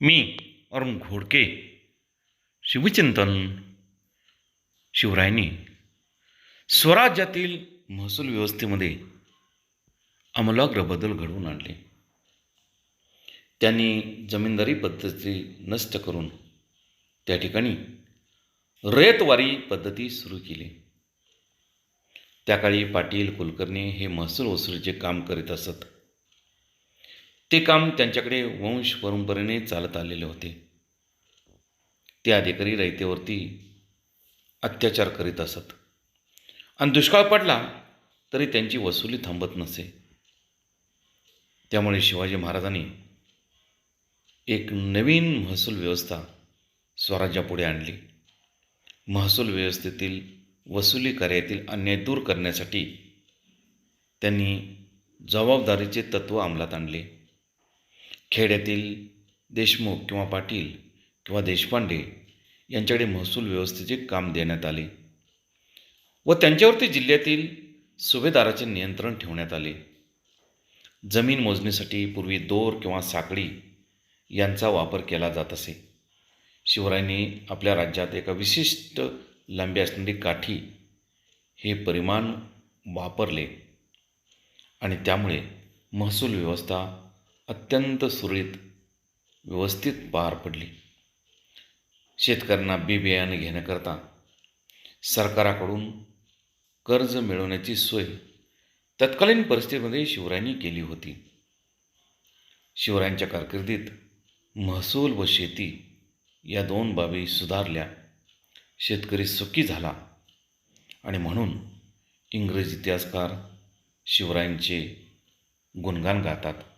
मी अरुण घोडके शिवचिंतन शिवरायांनी स्वराज्यातील महसूल व्यवस्थेमध्ये आमूलाग्र बदल घडवून आणले. त्यांनी जमीनदारी पद्धती नष्ट करून त्या ठिकाणी रयतवारी पद्धती सुरू केली. त्या काळी पाटील कुलकर्णी हे महसूल वसुलीचे काम करीत असत. ते काम त्यांच्याकडे वंश परंपरेने चालत आलेले होते. ते अधिकारी रयतेवरती अत्याचार करीत असत. आणि दुष्काळ पडला तरी त्यांची वसुली थांबत नसे. त्यामुळे शिवाजी महाराजांनी एक नवीन महसूल व्यवस्था स्वराज्यापुढे आणली. महसूल व्यवस्थेतील वसुली कार्यातील अन्याय दूर करण्यासाठी त्यांनी जबाबदारीचे तत्त्व अंमलात आणले. खेड्यातील देशमुख किंवा पाटील किंवा देशपांडे यांच्याकडे महसूल व्यवस्थेचे काम देण्यात आले व त्यांच्यावरती जिल्ह्यातील सुभेदाराचे नियंत्रण ठेवण्यात आले. जमीन मोजणीसाठी पूर्वी दोर किंवा साकडी यांचा वापर केला जात असे. शिवरायांनी आपल्या राज्यात एका विशिष्ट लांबी असणारी काठी हे परिमाण वापरले आणि त्यामुळे महसूल व्यवस्था अत्यंत सुरळीत व्यवस्थित पार पडली. शेतकऱ्यांना बी बियाणे घेण्याकरता सरकाराकडून कर्ज मिळवण्याची सोय तत्कालीन परिस्थितीमध्ये शिवरायांनी केली होती. शिवरायांच्या कारकिर्दीत महसूल व शेती या दोन बाबी सुधारल्या. शेतकरी सुखी झाला आणि म्हणून इंग्रज इतिहासकार शिवरायांचे गुणगान गातात.